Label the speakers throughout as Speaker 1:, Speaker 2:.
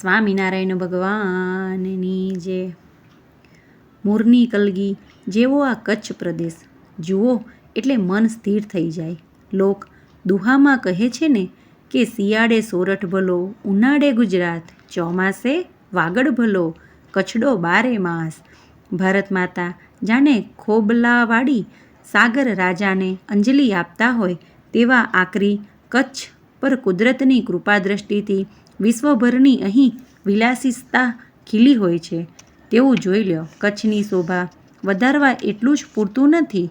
Speaker 1: સ્વામિનારાયણ ભગવાનની જે મોરની કલગી, જેવો આ કચ્છ પ્રદેશ. જુઓ, એટલે મન સ્થિર થઈ જાય. લોક દુહામાં કહે છે ને કે, શિયાળે સોરઠ ભલો, ઉનાળે ગુજરાત. ચોમાસે વાગડ ભલો, કચ્છડો બારે માસ. ભારત માતા જાણે ખોબલાવાળી સાગર રાજાને અંજલિ આપતા હોય, તેવા આકરી કચ્છ પર કુદરતની કૃપા દ્રષ્ટિથી વિશ્વભરની અહીં વિલાસિતા ખીલી હોય છે. તેવું જોઈ લ્યો, કચ્છની શોભા વધારવા એટલું જ પૂરતું નથી.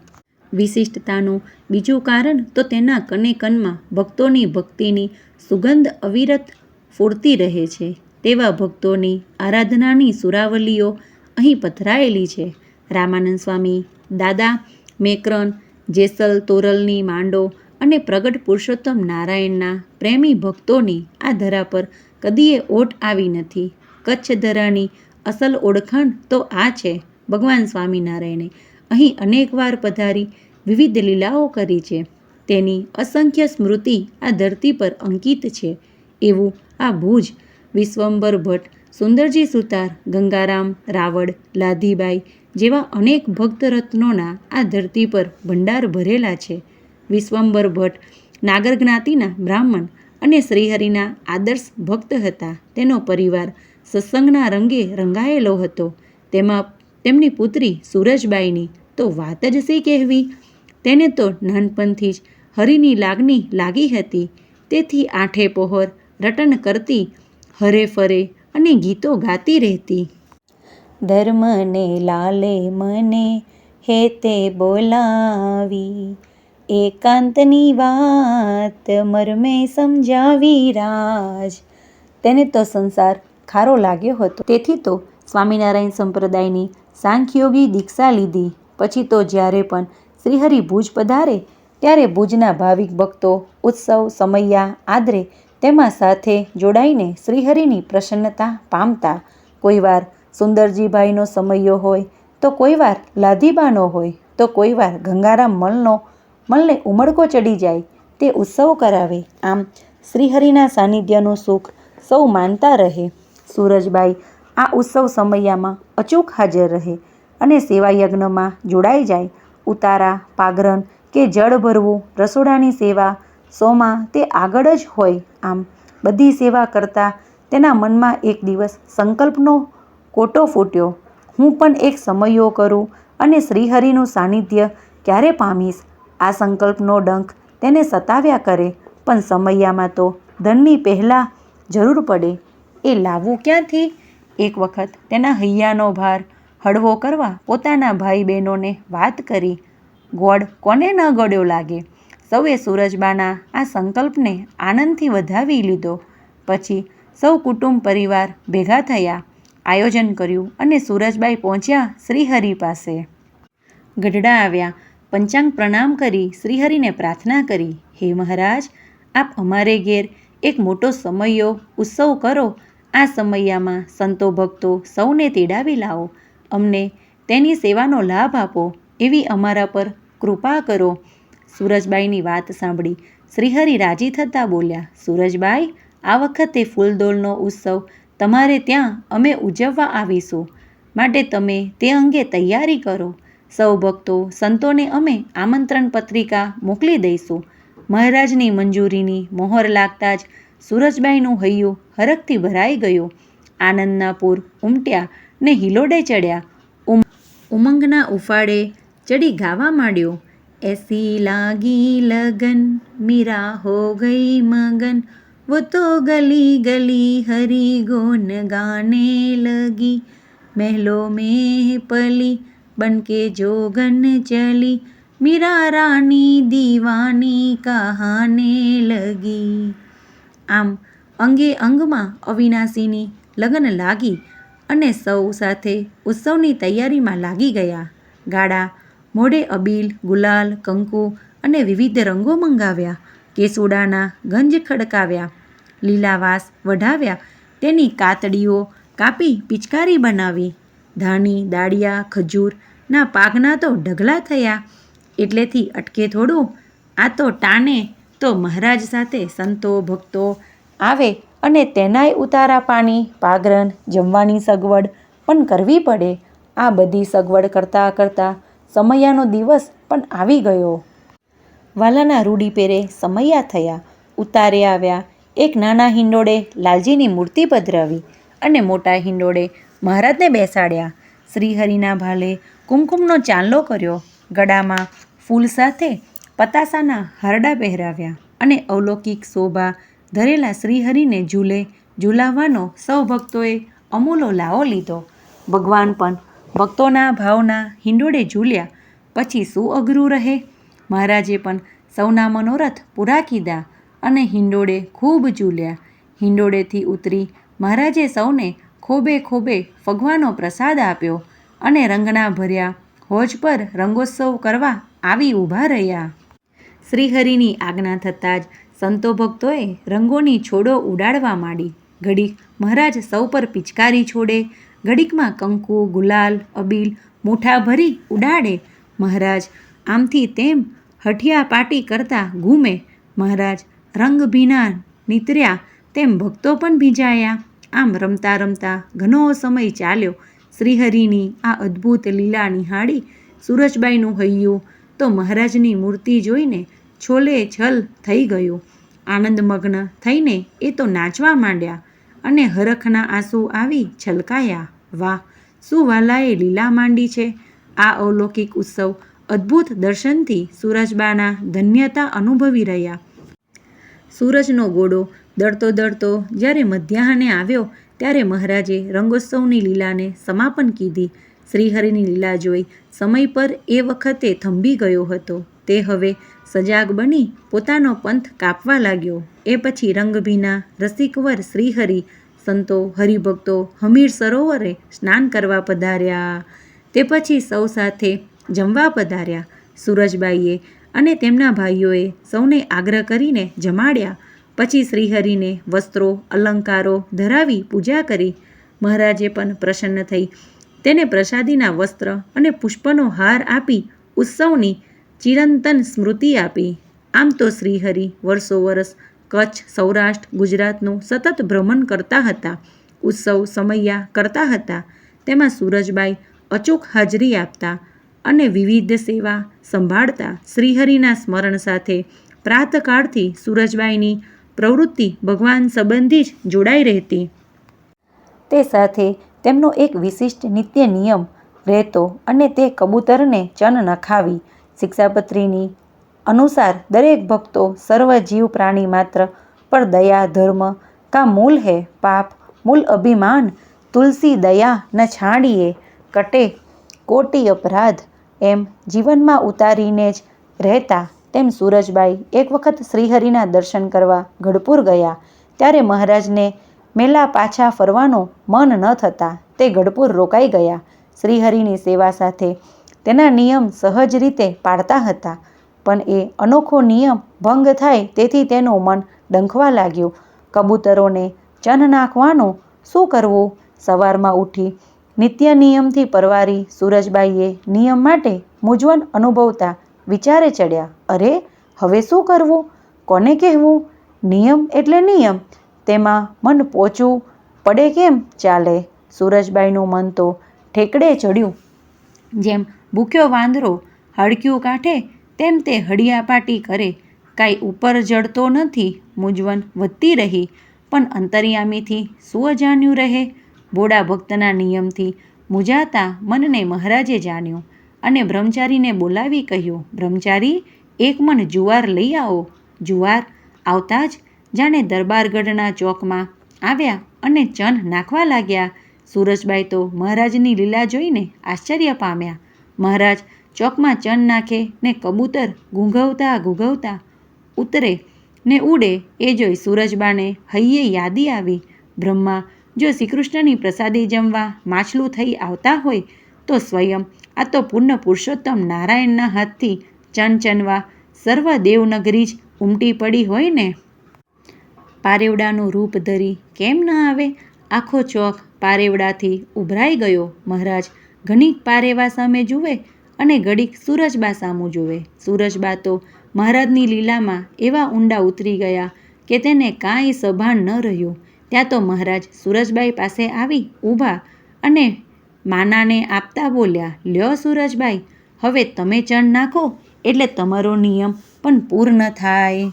Speaker 1: વિશિષ્ટતાનું બીજું કારણ તો તેના કને કનમાં ભક્તોની ભક્તિની સુગંધ અવિરત ફૂરતી રહે છે. તેવા ભક્તોની આરાધનાની સુરાવલીઓ અહીં પથરાયેલી છે. રામાનંદ સ્વામી, દાદા મેકરન જેસલ તોરલની માંડો અને પ્રગટ પુરુષોત્તમ નારાયણના પ્રેમી ભક્તોની આ ધરા પર કદીએ ઓટ આવી નથી. કચ્છ ધરાની અસલ ઓળખાણ તો આ છે, ભગવાન સ્વામિનારાયણે. અહીં અનેકવાર પધારી વિવિધ લીલાઓ કરી છે. તેની અસંખ્ય સ્મૃતિ આ ધરતી પર અંકિત છે. એવું આ ભુજ વિશ્વંભર ભટ્ટ, સુંદરજી સુતાર, ગંગારામ, રાવળ, લાધીબાઈ જેવા અનેક ભક્ત રત્નોના આ ધરતી પર ભંડાર ભરેલા છે. વિશ્વંભર ભટ્ટ, નાગર જ્ઞાતિના બ્રાહ્મણ અને શ્રીહરિના આદર્શ ભક્ત હતા. તેનો પરિવાર સત્સંગના રંગે રંગાયેલો હતો. તેમાં તેમની પુત્રી સૂરજબાઈની તો વાત જ શી કહેવી? તેને તો નાનપણથી જ હરિની લાગણી લાગી હતી. તેથી આઠે પહોર રટન કરતી, હરે ફરે અને ગીતો ગાતી રહેતી. ધર્મને લાલે મને હે તે બોલાવી એકાંતની વાત મર્મે સમજાવી રાજ. તેને તો સંસાર ખારો લાગ્યો હતો. તેથી તો સ્વામિનારાયણ સંપ્રદાયની સાંખ્યોગી દીક્ષા લીધી. પછી તો જ્યારે પણ શ્રીહરિ ભુજ પધારે, ત્યારે ભુજના ભાવિક ભક્તો, ઉત્સવ, સમૈયા, આદરે તેમાં સાથે જોડાઈને શ્રીહરિની પ્રસન્નતા પામતા. કોઈવાર સુંદરજીભાઈનો સમૈયો હોય, તો કોઈવાર લાધીબાનો હોય, તો કોઈવાર ગંગારામ મલનો મલને ઉમળકો ચડી જાય, તે ઉત્સવ કરાવે. આમ શ્રીહરિના સાનિધ્યનું સુખ સૌ માનતા રહે. સૂરજબાઈ આ ઉત્સવ સમયમાં અચૂક હાજર રહે અને સેવા યજ્ઞમાં જોડાઈ જાય. ઉતારા પાગરણ કે જળ ભરવું, રસોડાની સેવા સોમાં તે આગળ જ હોય. આમ બધી સેવા કરતાં તેના મનમાં એક દિવસ સંકલ્પનો કોટો ફૂટ્યો. હું પણ એક સમયો કરું અને શ્રીહરિનું સાનિધ્ય ક્યારે પામીશ? આ સંકલ્પનો ડંખ તેને સતાવ્યા કરે, પણ સમૈયામાં તો ધનની પહેલાં જરૂર પડે. એ લાવવું ક્યાંથી? એક વખત તેના હૈયાનો ભાર હળવો કરવા પોતાના ભાઈ બહેનોને વાત કરી. ગોળ કોને ન ગળ્યો લાગે? સૌએ સૂરજબાના આ સંકલ્પને આનંદથી વધાવી લીધો. પછી સૌ કુટુંબ પરિવાર ભેગા થયા. આયોજન કર્યું અને સૂરજબાઈ પહોંચ્યા શ્રીહરિ પાસે. ગઢડા આવ્યા. પંચાંગ પ્રણામ કરી શ્રીહરિને પ્રાર્થના કરી, હે મહારાજ, આપ અમારે ઘેર એક મોટો સમયો ઉત્સવ કરો. આ સમયમાં સંતો ભક્તો સૌને તેડાવી લાવો. અમને તેની સેવાનો લાભ આપો. એવી અમારા પર કૃપા કરો. સૂરજબાઈની વાત સાંભળી શ્રીહરિ રાજી થતાં બોલ્યા, સૂરજબાઈ, આ વખતે ફૂલદોલનો ઉત્સવ તમારે ત્યાં અમે ઉજવવા આવીશું. માટે તમે તે અંગે તૈયારી કરો. સૌ ભક્તો, સંતોને અમે આમંત્રણ પત્રિકા મોકલી દઈશું. મહારાજની મંજૂરીની મોહર લાગતા જ સુરજબાઈનું હૈયું હરખથી ભરાઈ ગયું. આનંદના પૂર ઉમટ્યા ને હિલોડે ચડ્યા. ઉમંગના ઉફાળે ચડી ગાવા માંડ્યો. એસી લાગી લગન, મીરા હો ગઈ મગન, વો તો ગલી ગલી હરી ગોન ગાને લગી, મહેલો મેં પલી बन के जोगन चली मीरा रानी दीवानी કહાને લગી આમ અંગે અંગમાં અવિનાશીની લગ્ન લાગી અને સૌ સાથે ઉત્સવની તૈયારીમાં લાગી ગયા ગાડા મોઢે અબીલ ગુલાલ કંકુ અને વિવિધ રંગો મંગાવ્યા કેસુડાના ગંજ ખડકાવ્યા લીલાવાસ વઢાવ્યા તેની કાતડીઓ કાપી પિચકારી બનાવી ધાણી, દાળિયા ખજૂરના પાકના તો ઢગલા થયા. એટલેથી અટકે થોડું? આ તો ટાણે. તો મહારાજ સાથે સંતો, ભક્તો આવે અને તેનાય ઉતારા પાણી પાગરણ જમવાની સગવડ પણ કરવી પડે. આ બધી સગવડ કરતાં કરતાં સમૈયાનો દિવસ પણ આવી ગયો. વાલાના રૂડી પેરે સમૈયા થયા. ઉતારે આવ્યા. એક નાના હિંડોળે લાલજીની મૂર્તિ પધરાવી અને મોટા હિંડોળે મહારાજને બેસાડ્યા. શ્રીહરિના ભાલે કુમકુમનો ચાંદલો કર્યો. ગળામાં ફૂલ સાથે પતાસાના હારડા પહેરાવ્યા અને અવલૌકિક શોભા ધરેલા શ્રીહરિને ઝૂલે ઝૂલાવવાનો સૌ ભક્તોએ અમૂલો લાવો લીધો. ભગવાન પણ ભક્તોના ભાવના હિંડોળે ઝૂલ્યા. પછી શું અઘરું રહે? મહારાજે પણ સૌના મનોરથ પૂરા કીધા અને હિંડોળે ખૂબ ઝૂલ્યા. હિંડોળેથી ઉતરી મહારાજે સૌને ખોબે ખોબે ફગવાનો પ્રસાદ આપ્યો અને રંગના ભર્યા. હોજ પર રંગોત્સવ કરવા આવી ઊભા રહ્યા. શ્રીહરિની આજ્ઞા થતાં જ સંતો ભક્તોએ રંગોની છોડો ઉડાડવા માંડી. ઘડીક મહારાજ સૌ પર પિચકારી છોડે. ઘડીકમાં કંકુ, ગુલાલ, અબીલ મુઠ્ઠા ભરી ઉડાડે. મહારાજ આમથી તેમ હઠિયા પાટી કરતા ઘૂમે. મહારાજ રંગ ભીના નીતર્યા, તેમ ભક્તો પણ ભીજાયા. આમ રમતા રમતા ઘણો સમય ચાલ્યો. શ્રીહરિની આ અદ્ભુત લીલા નિહાળી સુરજબાઈનું હૈયું તો મહારાજની મૂર્તિ જોઈને છોલે છલ થઈ ગયું. આનંદમગ્ન થઈને એ તો નાચવા માંડ્યા અને હરખના આંસુ આવી છલકાયા. વાહ, શું વાલાએ લીલા માંડી છે? આ અલૌકિક ઉત્સવ અદ્ભુત દર્શનથી સૂરજબાના ધન્યતા અનુભવી રહ્યા. સૂરજનો ગોળો દળતો દળતો જ્યારે મધ્યાહને આવ્યો ત્યારે મહારાજે રંગોત્સવની લીલાને સમાપન કીધી. શ્રીહરિની લીલા જોઈ સમય પર એ વખતે થંભી ગયો હતો. તે હવે સજાગ બની પોતાનો પંથ કાપવા લાગ્યો. એ પછી રંગભીના રસિકવર શ્રીહરિ, સંતો, હરિભક્તો, હમીર સરોવરે સ્નાન કરવા પધાર્યા. તે પછી સૌ સાથે જમવા પધાર્યા. સૂરજબાઈએ અને તેમના ભાઈઓએ સૌને આગ્રહ કરીને જમાડ્યા. પછી શ્રીહરિને વસ્ત્રો, અલંકારો ધરાવી પૂજા કરી. મહારાજે પણ પ્રસન્ન થઈ. તેને પ્રસાદીના વસ્ત્ર અને પુષ્પનો હાર આપી ઉત્સવની ચિરંતન સ્મૃતિ આપી. આમ તો શ્રીહરિ વર્ષો વર્ષ કચ્છ, સૌરાષ્ટ્ર, ગુજરાતનું સતત ભ્રમણ કરતા હતા. ઉત્સવ સમૈયા કરતા હતા. તેમાં સૂરજબાઈ અચૂક હાજરી આપતા અને વિવિધ સેવા સંભાળતા શ્રીહરિના સ્મરણ સાથે પ્રાતકાળથી સૂરજબાઈની પ્રવૃત્તિ ભગવાન સંબંધી જ જોડાઈ રહેતી. તે સાથે તેમનો એક વિશિષ્ટ નિત્ય નિયમ રહેતો અને તે કબૂતરને ચન નખાવી. શિક્ષાપત્રીની અનુસાર દરેક ભક્તો સર્વ જીવ પ્રાણી માત્ર પર દયા, ધર્મ કા મૂલ હે? પાપ, મૂલ અભિમાન, તુલસી દયા ન છાણીએ? કટે કોટી અપરાધ એમ જીવનમાં ઉતારીને જ રહેતા તેમ સૂરજબાઈ એક વખત શ્રીહરિના દર્શન કરવા ગઢપુર ગયા, ત્યારે મહારાજને મેલા પાછા ફરવાનું મન ન થતાં તે ગઢપુર રોકાઈ ગયા. શ્રીહરિની સેવા સાથે તેના નિયમ સહજ રીતે પાળતા હતા, પણ એ અનોખો નિયમ ભંગ થાય તેથી તેનું મન ડંખવા લાગ્યું. કબૂતરોને ચન નાખવાનું શું કરવું? સવારમાં ઉઠી નિત્ય નિયમથી પરવારી સૂરજબાઈએ નિયમ માટે મૂંઝવણ અનુભવતા વિચારે ચડ્યા, અરે, હવે શું કરવું? કોને કહેવું? નિયમ એટલે નિયમ. તેમાં મન પોચવું પડે કેમ? ચાલે. સૂરજબાઈનું મન તો ઠેકડે ચડ્યું. જેમ ભૂખ્યો વાંદરો હડક્યું કાંઠે, તેમ તે હડિયાપાટી કરે. કાંઈ ઉપર જડતો નથી, મૂંઝવણ વધતી રહી. પણ અંતર્યામીથી શું અજાણ્યું રહે? ભોળા ભક્તના નિયમથી મૂજાતા મનને મહારાજે જાણ્યું. અને બ્રહ્મચારીને બોલાવી કહ્યું, બ્રહ્મચારી, એક મણ જુવાર લઈ આવો. જુવાર આવતા જ જાણે દરબારગઢના ચોકમાં આવ્યા અને ચન નાખવા લાગ્યા. સૂરજબાઈ તો મહારાજની લીલા જોઈને આશ્ચર્ય પામ્યા. મહારાજ ચોકમાં ચન નાખે ને કબૂતર ઘૂંઘવતા ઘૂંઘવતા ઉતરે ને ઉડે. એ જોઈ સૂરજબાને હૈયે યાદી આવી. બ્રહ્મા જો શ્રીકૃષ્ણની પ્રસાદી જમવા માછલું થઈ આવતા હોય તો સ્વયં, આ તો પૂર્ણ પુરુષોત્તમ નારાયણના હાથથી ચણચનવા સર્વ દેવનગરી જ ઉમટી પડી હોય ને? પારેવડાનું રૂપ ધરી કેમ ન આવે? આખો ચોક પારેવડાથી ઉભરાઈ ગયો. મહારાજ ઘણીક પારેવા સામે જુએ અને ઘડીક સૂરજબા સામું જુએ. સૂરજબા તો મહારાજની લીલામાં એવા ઊંડા ઉતરી ગયા કે તેને કાંઈ સભાન ન રહ્યું. ત્યાં તો મહારાજ સૂરજબાઈ પાસે આવી ઊભા અને માનાને આપતા બોલ્યા, લ્યો સુરજબાઈ હવે તમે ચણ નાખો, એટલે તમારો નિયમ પણ પૂર્ણ થાય.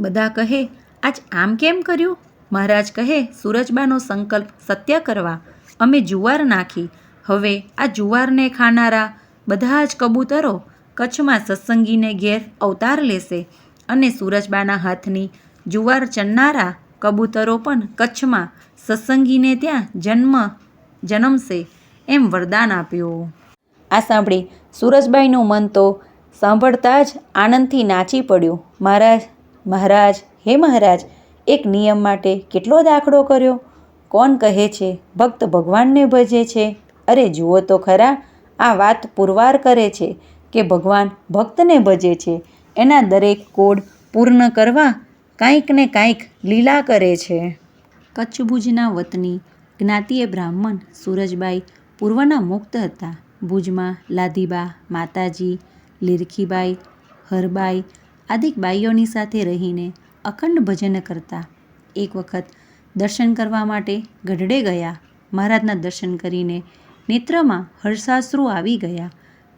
Speaker 1: બધા કહે, આજ આમ કેમ કર્યું? મહારાજ કહે, સુરજબાનો સંકલ્પ સત્ય કરવા. અમે જુવાર નાખી. હવે આ જુવારને ખાનારા બધા જ કબૂતરો કચ્છમાં સત્સંગીને ઘેર અવતાર લેશે અને સુરજબાના હાથની જુવાર ચણનારા કબૂતરો પણ કચ્છમાં સત્સંગીને ત્યાં જન્મ જન્મશે એમ વરદાન આપ્યું. આ સાંભળી સુરજબાઈનું મન તો સાંભળતા જ આનંદથી નાચી પડ્યું. મહારાજ મહારાજ, હે મહારાજ, એક નિયમ માટે કેટલો દાખલો કર્યો? કોણ કહે છે, ભક્ત ભગવાનને ભજે છે? અરે જુઓ તો ખરા, આ વાત પુરવાર કરે છે કે ભગવાન ભક્તને ભજે છે. એના દરેક કોડ પૂર્ણ કરવા કાંઈક ને કાંઈક લીલા કરે છે. કચ્છ ભુજના વતની જ્ઞાતિએ બ્રાહ્મણ સૂરજબાઈ પૂર્વના મુક્ત હતા. ભુજમાં લાધીબા, માતાજી, લીરખીબાઈ, હરબાઈ આદિક બાઈઓની સાથે રહીને અખંડ ભજન કરતા. એક વખત દર્શન કરવા માટે ગઢડે ગયા. મહારાજના દર્શન કરીને નેત્રમાં હર્ષાશ્રુ આવી ગયા.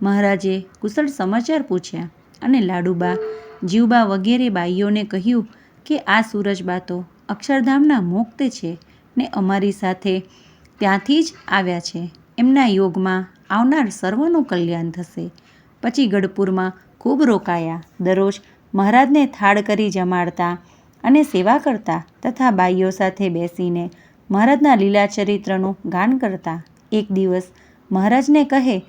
Speaker 1: મહારાજે કુશળ સમાચાર પૂછ્યા અને લાડુબા, જીવબા વગેરે બાઈઓને કહ્યું કે આ સૂરજબા તો અક્ષરધામના મુક્ત છે. ને અમારી સાથે ત્યાંથી જ આવ્યા છે. એમના યોગમાં આવનાર સર્વનું કલ્યાણ થશે. પછી ગઢપુરમાં ખૂબ રોકાયા. દરરોજ મહારાજને થાળ કરી જમાડતા અને સેવા કરતા તથા બાઈઓ સાથે બેસીને મહારાજના લીલા ચરિત્રનું ગાન કરતા. એક દિવસ મહારાજને કહે,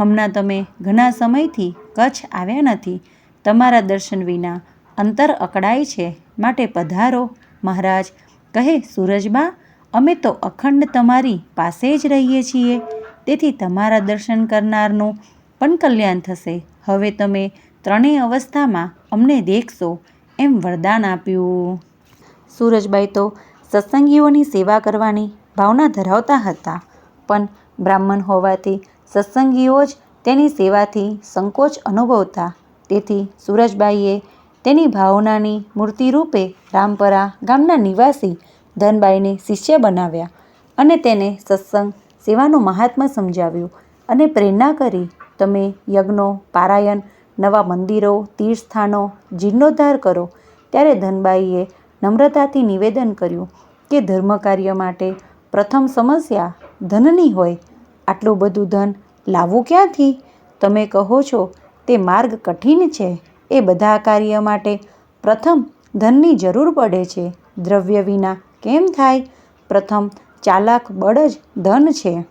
Speaker 1: હમણાં તમે ઘણા સમયથી કચ્છ આવ્યા નથી. તમારા દર્શન વિના અંતર અકળાય છે. માટે પધારો, મહારાજ. કહે, સૂરજબા, અમે તો અખંડ તમારી પાસે જ રહીએ છીએ. તેથી તમારા દર્શન કરનારનું પણ કલ્યાણ થશે. હવે તમે ત્રણેય અવસ્થામાં અમને દેખશો. એમ વરદાન આપ્યું. સૂરજબાઈ તો સત્સંગીઓની સેવા કરવાની ભાવના ધરાવતા હતા. પણ બ્રાહ્મણ હોવાથી સત્સંગીઓ જ તેની સેવાથી સંકોચ અનુભવતા. તેથી સૂરજબાઈએ તેની ભાવનાની મૂર્તિરૂપે રામપરા ગામના નિવાસી ધનબાઈને શિષ્ય બનાવ્યા અને તેને સત્સંગ સેવાનું મહાત્મા સમજાવ્યું અને પ્રેરણા કરી, તમે યજ્ઞો, પારાયણ, નવા મંદિરો, તીર્થસ્થાનો જીર્ણોદ્ધાર કરો. ત્યારે ધનબાઈએ નમ્રતાથી નિવેદન કર્યું કે ધર્મ કાર્ય માટે પ્રથમ સમસ્યા ધનની હોય. આટલું બધું ધન લાવવું ક્યાંથી? તમે કહો છો તે માર્ગ કઠિન છે. એ બધા કાર્ય માટે પ્રથમ ધનની જરૂર પડે છે. દ્રવ્ય વિના કેમ થાય? પ્રથમ ચાલાક બળ જ ધન છે.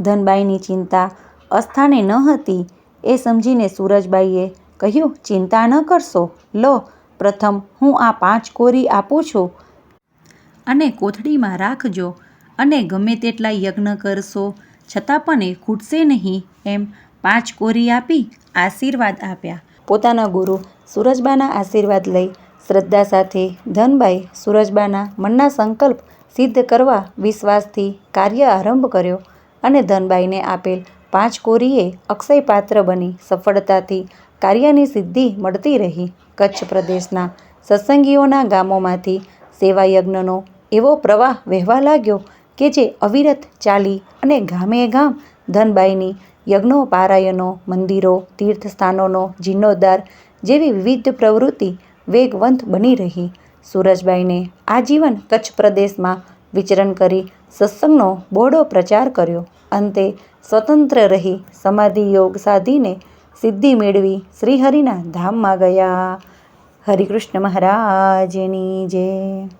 Speaker 1: ધનબાઈની ચિંતા અસ્થાને ન હતી. એ સમજીને સૂરજબાઈએ કહ્યું, ચિંતા ન કરશો. લો, પ્રથમ હું આ પાંચ કોરી આપું છું. અને કોથળીમાં રાખજો. અને ગમે તેટલા યજ્ઞ કરશો, છતાં પણ એ ખૂટશે નહીં. એમ પાંચ કોરી આપી આશીર્વાદ આપ્યા. પોતાના ગુરુ સૂરજબાના આશીર્વાદ લઈ શ્રદ્ધા સાથે ધનબાઈ સૂરજબાના મનના સંકલ્પ સિદ્ધ કરવા વિશ્વાસથી કાર્ય આરંભ કર્યો અને ધનબાઈને આપેલ પાંચ કોરીએ અક્ષય પાત્ર બની સફળતાથી કાર્યની સિદ્ધિ મળતી રહી. કચ્છ પ્રદેશના સત્સંગીઓના ગામોમાંથી સેવાયજ્ઞનો એવો પ્રવાહ વહેવા લાગ્યો કે જે અવિરત ચાલી અને ગામે ગામ ધનબાઈની યજ્ઞો, પારાયણો, મંદિરો, તીર્થસ્થાનોનો જીર્ણોદ્ધાર જેવી વિવિધ પ્રવૃત્તિ વેગવંત બની રહી. સૂરજબાઈને આજીવન કચ્છ પ્રદેશમાં વિચરણ કરી સત્સંગનો બહોળો પ્રચાર કર્યો. અંતે સ્વતંત્ર રહી સમાધિ યોગ સાધીને સિદ્ધિ મેળવી શ્રીહરિના ધામમાં ગયા. હરિકૃષ્ણ મહારાજની જય.